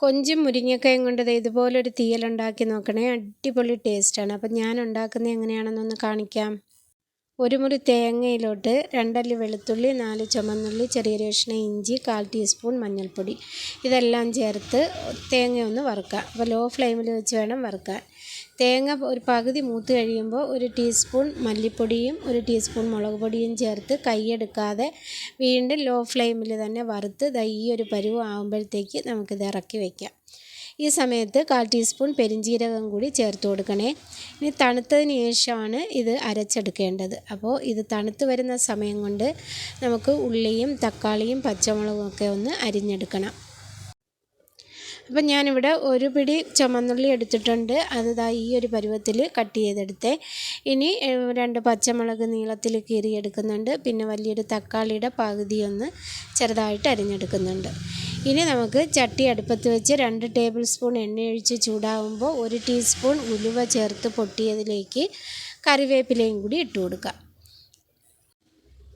കൊഞ്ചും മുരിങ്ങക്കയും കൊണ്ട് ഇതുപോലൊരു തീയലുണ്ടാക്കി നോക്കണേ. അടിപൊളി ടേസ്റ്റാണ്. അപ്പം ഞാൻ ഉണ്ടാക്കുന്നത് എങ്ങനെയാണെന്നൊന്ന് കാണിക്കാം. ഒരു മുറി തേങ്ങയിലോട്ട് രണ്ടല്ലി വെളുത്തുള്ളി നാല് ചുമന്നുള്ളി ചെറിയ രേഷണ ഇഞ്ചി കാൽ ടീസ്പൂൺ മഞ്ഞൾപ്പൊടി. ഇതെല്ലാം ചേർത്ത് തേങ്ങ ഒന്ന് വറുക്കുക അപ്പോൾ ലോ ഫ്ലെയിമിൽ വെച്ച് വേണം വറുക്കാൻ. തേങ്ങ ഒരു പകുതി മൂത്ത് കഴിയുമ്പോൾ ഒരു ടീസ്പൂൺ മല്ലിപ്പൊടിയും ഒരു ടീസ്പൂൺ മുളക് പൊടിയും ചേർത്ത് കൈയെടുക്കാതെ വീണ്ടും ലോ ഫ്ലെയിമിൽ തന്നെ വറുത്ത് ദാ ഈ ഒരു പരുവം ആകുമ്പോഴത്തേക്ക് നമുക്കിത് ഇറക്കി വയ്ക്കാം ഈ സമയത്ത് കാൽ ടീസ്പൂൺ പെരിഞ്ജീരകം കൂടി ചേർത്ത് കൊടുക്കണേ. ഇനി തണുത്തതിന് ശേഷമാണ് ഇത് അരച്ചെടുക്കേണ്ടത്. അപ്പോൾ ഇത് തണുത്ത് വരുന്ന സമയം കൊണ്ട് നമുക്ക് ഉള്ളിയും തക്കാളിയും പച്ചമുളകും ഒക്കെ ഒന്ന് അരിഞ്ഞെടുക്കണം. അപ്പം ഞാനിവിടെ ഒരു പിടി ചുമന്നുള്ളി എടുത്തിട്ടുണ്ട്. അത് ദാ ഈ ഒരു പരുവത്തിൽ കട്ട് ചെയ്തെടുത്തേ. ഇനി രണ്ട് പച്ചമുളക് നീളത്തിൽ കീറി കീറിയെടുക്കുന്നുണ്ട് പിന്നെ വലിയൊരു തക്കാളിയുടെ പകുതി ഒന്ന് ചെറുതായിട്ട് അരിഞ്ഞെടുക്കുന്നുണ്ട്. ഇനി നമുക്ക് ചട്ടി അടുപ്പത്ത് വെച്ച് രണ്ട് ടേബിൾ സ്പൂൺ എണ്ണയൊഴിച്ച് ചൂടാവുമ്പോൾ ഒരു ടീസ്പൂൺ ഉലുവ ചേർത്ത് പൊട്ടിയതിലേക്ക് കറിവേപ്പിലയും കൂടി ഇട്ട് കൊടുക്കാം.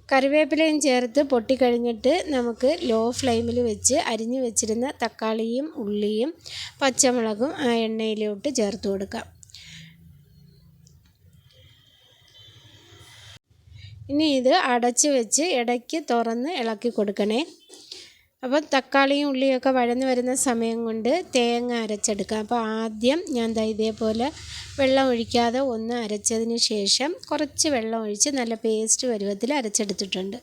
കറിവേപ്പിലയും ചേർത്ത് പൊട്ടിക്കഴിഞ്ഞിട്ട് നമുക്ക് ലോ ഫ്ലെയിമിൽ വെച്ച് അരിഞ്ഞു വെച്ചിരുന്ന തക്കാളിയും ഉള്ളിയും പച്ചമുളകും ആ എണ്ണയിലോട്ട് ചേർത്ത് കൊടുക്കാം. ഇനി ഇത് അടച്ച് വെച്ച് ഇടയ്ക്ക് തുറന്ന് ഇളക്കി കൊടുക്കണേ. അപ്പോൾ തക്കാളിയും ഉള്ളിയൊക്കെ വഴന്ന് വരുന്ന സമയം കൊണ്ട് തേങ്ങ അരച്ചെടുക്കാം. അപ്പോൾ ആദ്യം ഞാൻ ഇതേപോലെ വെള്ളം ഒഴിക്കാതെ ഒന്ന് അരച്ചതിന് ശേഷം കുറച്ച് വെള്ളം ഒഴിച്ച് നല്ല പേസ്റ്റ് പരുവത്തിൽ അരച്ചെടുത്തിട്ടുണ്ട്.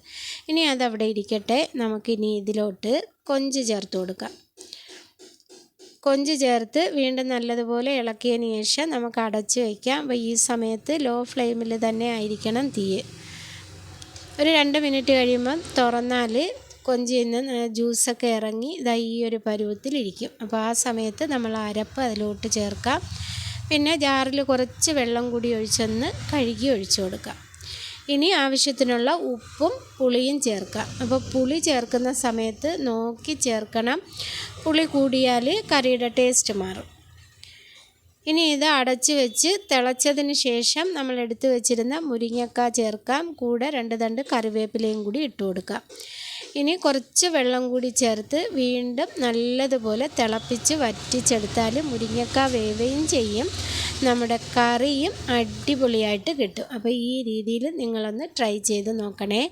ഇനി അതവിടെ ഇരിക്കട്ടെ. നമുക്കിനി ഇതിലോട്ട് കൊഞ്ച് ചേർത്ത് കൊടുക്കാം. കൊഞ്ച് ചേർത്ത് വീണ്ടും നല്ലതുപോലെ ഇളക്കിയതിന് ശേഷം നമുക്ക് അടച്ച് വയ്ക്കാം അപ്പോൾ ഈ സമയത്ത് ലോ ഫ്ലെയിമിൽ തന്നെ ആയിരിക്കണം തീയ്. ഒരു രണ്ട് മിനിറ്റ് കഴിയുമ്പം തുറന്നാൽ കൊഞ്ചിൽ നിന്ന് ജ്യൂസൊക്കെ ഇറങ്ങി ഇതാ ഈ ഒരു പരുവത്തിലിരിക്കും. അപ്പോൾ ആ സമയത്ത് നമ്മൾ അരപ്പ് അതിലോട്ട് ചേർക്കാം. പിന്നെ ജാറിൽ കുറച്ച് വെള്ളം കൂടി ഒഴിച്ചൊന്ന് കഴുകി ഒഴിച്ചു കൊടുക്കാം. ഇനി ആവശ്യത്തിനുള്ള ഉപ്പും പുളിയും ചേർക്കാം. അപ്പോൾ പുളി ചേർക്കുന്ന സമയത്ത് നോക്കി ചേർക്കണം. പുളി കൂടിയാൽ കറിയുടെ ടേസ്റ്റ് മാറും. ഇനി ഇത് അടച്ച് വെച്ച് തിളച്ചതിന് ശേഷം നമ്മൾ എടുത്തു വെച്ചിരുന്ന മുരിങ്ങക്ക ചേർക്കാം. കൂടെ രണ്ട് തണ്ട് കറിവേപ്പിലയും കൂടി ഇട്ട് കൊടുക്കാം. ഇനി കുറച്ച് വെള്ളം കൂടി ചേർത്ത് വീണ്ടും നല്ലതുപോലെ തിളപ്പിച്ച് വറ്റിച്ചെടുത്താൽ മുരിങ്ങക്ക വേവയും ചെയ്യും. നമ്മുടെ കറിയും അടിപൊളിയായിട്ട് കിട്ടും. അപ്പോൾ ഈ രീതിയിൽ നിങ്ങളൊന്ന് ട്രൈ ചെയ്ത് നോക്കണേ.